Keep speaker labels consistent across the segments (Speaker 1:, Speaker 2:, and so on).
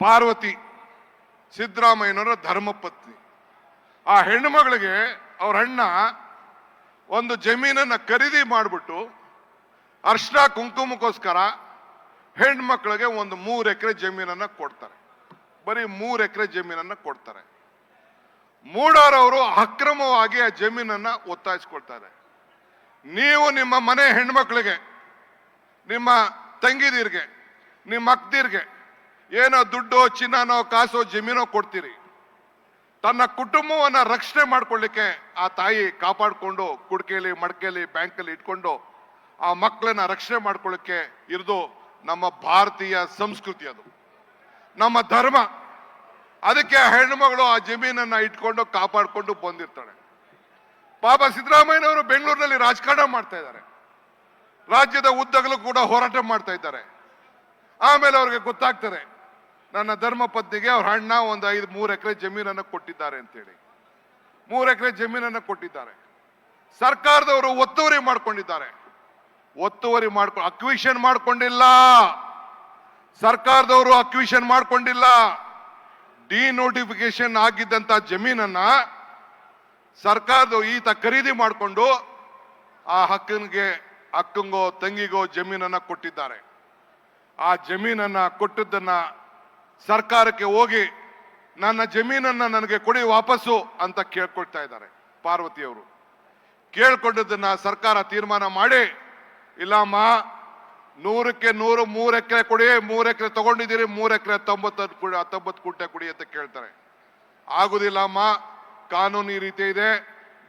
Speaker 1: ಪಾರ್ವತಿ ಸಿದ್ದರಾಮಯ್ಯನವರ ಧರ್ಮಪತ್ನಿ. ಆ ಹೆಣ್ಣು ಮಗಳಿಗೆ ಅವ್ರ ಅಣ್ಣ ಒಂದು ಜಮೀನನ್ನು ಖರೀದಿ ಮಾಡಿಬಿಟ್ಟು ಅರ್ಶನ ಕುಂಕುಮಕ್ಕೋಸ್ಕರ ಹೆಣ್ಮಕ್ಳಿಗೆ ಒಂದು ಮೂರು ಎಕರೆ ಜಮೀನನ್ನು ಕೊಡ್ತಾರೆ. ಬರೀ ಮೂರು ಎಕರೆ ಜಮೀನನ್ನು ಕೊಡ್ತಾರೆ. ಮೂಡಾರವರು ಅಕ್ರಮವಾಗಿ ಆ ಜಮೀನನ್ನ ಒತ್ತಾಯಿಸ್ಕೊಳ್ತಾರೆ. ನೀವು ನಿಮ್ಮ ಮನೆ ಹೆಣ್ಮಕ್ಳಿಗೆ ನಿಮ್ಮ ತಂಗಿದೀರ್ಗೆ, ನಿಮ್ಮ ಅಕ್ದಿರ್ಗೆ ಏನೋ ದುಡ್ಡು, ಚಿನ್ನನೋ, ಕಾಸೋ, ಜಮೀನೋ ಕೊಡ್ತೀರಿ. ತನ್ನ ಕುಟುಂಬವನ್ನ ರಕ್ಷಣೆ ಮಾಡ್ಕೊಳ್ಳಿಕ್ಕೆ ಆ ತಾಯಿ ಕಾಪಾಡಿಕೊಂಡು, ಕುಡ್ಕೆಲಿ, ಮಡಕೆಲಿ, ಬ್ಯಾಂಕಲ್ಲಿ ಇಟ್ಕೊಂಡು ಆ ಮಕ್ಕಳನ್ನ ರಕ್ಷಣೆ ಮಾಡ್ಕೊಳ್ಳಿಕ್ಕೆ ಇರೋದು ನಮ್ಮ ಭಾರತೀಯ ಸಂಸ್ಕೃತಿ ಅದು. ನಮ್ಮ ಧರ್ಮ. ಅದಕ್ಕೆ ಹೆಣ್ಣುಮಗಳು ಆ ಜಮೀನನ್ನ ಇಟ್ಕೊಂಡು ಕಾಪಾಡಿಕೊಂಡು ಬಂದಿರ್ತಾಳೆ. ಪಾಪ ಸಿದ್ದರಾಮಯ್ಯನವರು ಬೆಂಗಳೂರಿನಲ್ಲಿ ರಾಜಕಾರಣ ಮಾಡ್ತಾ ಇದ್ದಾರೆ. ರಾಜ್ಯದ ಉದ್ದಗಲು ಕೂಡ ಹೋರಾಟ ಮಾಡ್ತಾ ಇದ್ದಾರೆ. ಆಮೇಲೆ ಅವ್ರಿಗೆ ಗೊತ್ತಾಗ್ತದೆ ನನ್ನ ಧರ್ಮ ಪತ್ನಿಗೆ ಅವ್ರ ಅಣ್ಣ ಒಂದು ಐದು, ಮೂರು ಎಕರೆ ಜಮೀನನ್ನು ಕೊಟ್ಟಿದ್ದಾರೆ ಅಂತೇಳಿ. ಮೂರು ಎಕರೆ ಜಮೀನನ್ನು ಕೊಟ್ಟಿದ್ದಾರೆ. ಸರ್ಕಾರದವರು ಒತ್ತುವರಿ ಮಾಡ್ಕೊಂಡಿದ್ದಾರೆ. ಒತ್ತುವರಿ ಮಾಡ್ಕೊ ಅಕ್ವಿಷನ್ ಮಾಡ್ಕೊಂಡಿಲ್ಲ. ಸರ್ಕಾರದವರು ಅಕ್ವಿಷನ್ ಮಾಡ್ಕೊಂಡಿಲ್ಲ. ಡಿನೋಟಿಫಿಕೇಶನ್ ಆಗಿದ್ದಂಥ ಜಮೀನನ್ನ ಸರ್ಕಾರದವರು ಈತ ಖರೀದಿ ಮಾಡಿಕೊಂಡು ಆ ಹಕ್ಕನಿಗೆ ಅಕ್ಕಂಗೋ ತಂಗಿಗೋ ಜಮೀನನ್ನ ಕೊಟ್ಟಿದ್ದಾರೆ. ಆ ಜಮೀನನ್ನ ಕೊಟ್ಟದ್ದನ್ನ ಸರ್ಕಾರಕ್ಕೆ ಹೋಗಿ ನನ್ನ ಜಮೀನನ್ನ ನನಗೆ ಕೊಡಿ ವಾಪಸ್ಸು ಅಂತ ಕೇಳ್ಕೊಳ್ತಾ ಇದ್ದಾರೆ ಪಾರ್ವತಿಯವರು ಕೇಳ್ಕೊಂಡದನ್ನ ಸರ್ಕಾರ ತೀರ್ಮಾನ ಮಾಡಿ, ಇಲ್ಲಮ್ಮ, ನೂರಕ್ಕೆ ನೂರು, ಮೂರು ಎಕರೆ ಕೊಡಿ, ಮೂರು ಎಕರೆ ತಗೊಂಡಿದ್ದೀರಿ, ಮೂರು ಎಕರೆ ತೊಂಬತ್ತು ಕುಡಿ, ಹತ್ತೊಂಬತ್ತು ಕುಂಟೆ ಕೊಡಿ ಅಂತ ಕೇಳ್ತಾರೆ. ಆಗುದಿಲ್ಲ ಅಮ್ಮ ಕಾನೂನು ಈ ರೀತಿ ಇದೆ.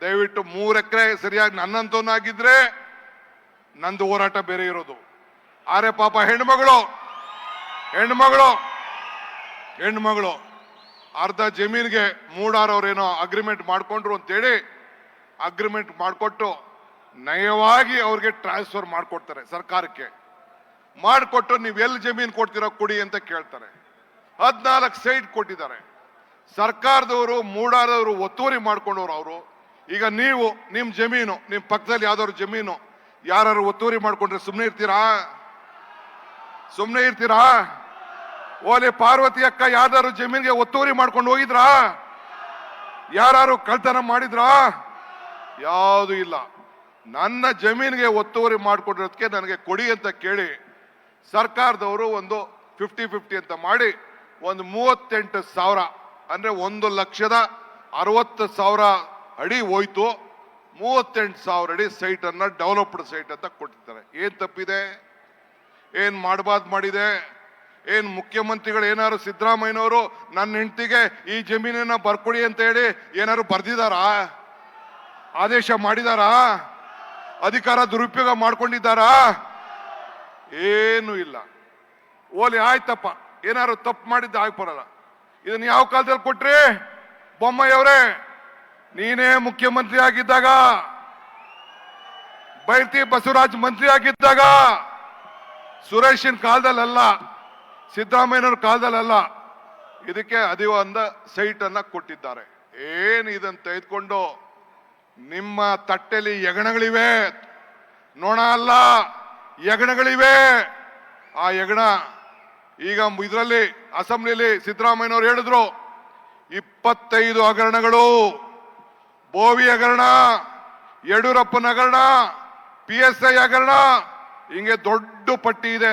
Speaker 1: ದಯವಿಟ್ಟು ಮೂರು ಎಕರೆ ಸರಿಯಾಗಿ ನನ್ನಂತವನಾಗಿದ್ರೆ ನಂದು ಹೋರಾಟ ಬೇರೆ ಇರೋದು. ಆರೆ ಪಾಪ ಹೆಣ್ಮಗಳು ಹೆಣ್ಮಗಳು ಹೆಣ್ಮಗಳು ಅರ್ಧ ಜಮೀನಿಗೆ ಮೂಡಾರವ್ರೇನೋ ಅಗ್ರಿಮೆಂಟ್ ಮಾಡಿಕೊಂಡ್ರು ಅಂತೇಳಿ ಅಗ್ರಿಮೆಂಟ್ ಮಾಡಿಕೊಟ್ಟು ನಯವಾಗಿ ಅವ್ರಿಗೆ ಟ್ರಾನ್ಸ್ಫರ್ ಮಾಡಿಕೊಡ್ತಾರೆ ಸರ್ಕಾರಕ್ಕೆ. ಮಾಡಿಕೊಟ್ಟು ನೀವು ಎಲ್ಲಿ ಜಮೀನು ಕೊಡ್ತೀರೋ ಕೊಡಿ ಅಂತ ಕೇಳ್ತಾರೆ. ಹದಿನಾಲ್ಕು ಸೈಟ್ ಕೊಟ್ಟಿದ್ದಾರೆ. ಸರ್ಕಾರದವರು, ಮೂಡಾರದವರು ಒತ್ತುವರಿ ಮಾಡ್ಕೊಂಡವ್ರು ಅವರು. ಈಗ ನೀವು ನಿಮ್ಮ ಜಮೀನು ನಿಮ್ಮ ಪಕ್ಕದಲ್ಲಿ ಯಾವ್ದಾದ್ರು ಜಮೀನು ಯಾರು ಒತ್ತುವರಿ ಮಾಡ್ಕೊಂಡ್ರೆ ಸುಮ್ಮನೆ ಇರ್ತೀರಾ? ಸುಮ್ಮನೆ ಇರ್ತೀರಾ? ಓಲೆ ಪಾರ್ವತಿ ಅಕ್ಕ ಯಾವ್ದಾದ್ರು ಜಮೀನ್ಗೆ ಒತ್ತುವರಿ ಮಾಡ್ಕೊಂಡು ಹೋಗಿದ್ರಾ? ಯಾರು ಕಳ್ತನ ಮಾಡಿದ್ರಾ? ಯಾವುದು ಇಲ್ಲ. ನನ್ನ ಜಮೀನಿಗೆ ಒತ್ತುವರಿ ಮಾಡಿಕೊಂಡಿರೋದಕ್ಕೆ ನನಗೆ ಕೊಡಿ ಅಂತ ಕೇಳಿ ಸರ್ಕಾರದವರು ಒಂದು ಫಿಫ್ಟಿ ಫಿಫ್ಟಿ ಅಂತ ಮಾಡಿ ಒಂದು ಮೂವತ್ತೆಂಟು ಸಾವಿರ, ಅಂದ್ರೆ ಒಂದು ಲಕ್ಷದ ಅರವತ್ತು ಸಾವಿರ ಅಡಿ ಹೋಯ್ತು. ಮೂವತ್ತೆಂಟು ಸಾವಿರ ಅಡಿ ಸೈಟ್ ಅನ್ನ ಡೆವಲಪ್ಡ್ ಸೈಟ್ ಅಂತ ಕೊಟ್ಟಿದ್ದಾರೆ ಏನು ತಪ್ಪಿದೆ? ಏನು ಮಾಡಬಾರ್ದು ಮಾಡಿದೆ? ಏನ್ ಮುಖ್ಯಮಂತ್ರಿಗಳು ಏನಾದ್ರು ಸಿದ್ದರಾಮಯ್ಯನವರು ನನ್ನ ಹೆಂಡತಿಗೆ ಈ ಜಮೀನನ್ನ ಬರ್ಕೊಡಿ ಅಂತ ಹೇಳಿ ಏನಾದ್ರು ಬರ್ದಿದಾರಾ? ಆದೇಶ ಮಾಡಿದಾರಾ? ಅಧಿಕಾರ ದುರುಪಯೋಗ ಮಾಡ್ಕೊಂಡಿದ್ದಾರಾ? ಏನು ಇಲ್ಲ. ಓಲಿ ಆಯ್ತಪ್ಪ. ಏನಾದ್ರು ತಪ್ಪು ಮಾಡಿದ್ದ ಆಗಿ ಬರಲ್ಲ. ಇದನ್ನ ಯಾವ ಕಾಲದಲ್ಲಿ ಕೊಟ್ರಿ? ಬೊಮ್ಮಾಯಿಯವರೇ, ನೀನೇ ಮುಖ್ಯಮಂತ್ರಿ ಆಗಿದ್ದಾಗ, ಬೈರ್ತಿ ಬಸವರಾಜ್ ಮಂತ್ರಿ ಆಗಿದ್ದಾಗ, ಸುರೇಶನ್ ಕಾಲದಲ್ಲ ಸಿದ್ದರಾಮಯ್ಯನವ್ರ ಕಾಲದಲ್ಲ ಇದಕ್ಕೆ ಅದೇ ಅಂದ ಸೈಟ್ ಅನ್ನ ಕೊಟ್ಟಿದ್ದಾರೆ. ಏನು ಇದನ್ನ ತೆಗೆದುಕೊಂಡು ನಿಮ್ಮ ತಟ್ಟೆಲಿ ಯಗಣಗಳಿವೆ? ನೋಣ ಅಲ್ಲ, ಯಗಣಗಳಿವೆ. ಆ ಯಗಣ ಈಗ ಇದರಲ್ಲಿ ಅಸೆಂಬ್ಲಿಲಿ ಸಿದ್ದರಾಮಯ್ಯನವ್ರು ಹೇಳಿದ್ರು, ಇಪ್ಪತ್ತೈದು ಹಗರಣಗಳು, ಬೋವಿ ಹಗರಣ, ಯಡಿಯೂರಪ್ಪನ ಹಗರಣ, ಪಿ ಎಸ್ ಐ ಹಗರಣ, ಹಿಂಗೆ ದೊಡ್ಡ ಪಟ್ಟಿ ಇದೆ.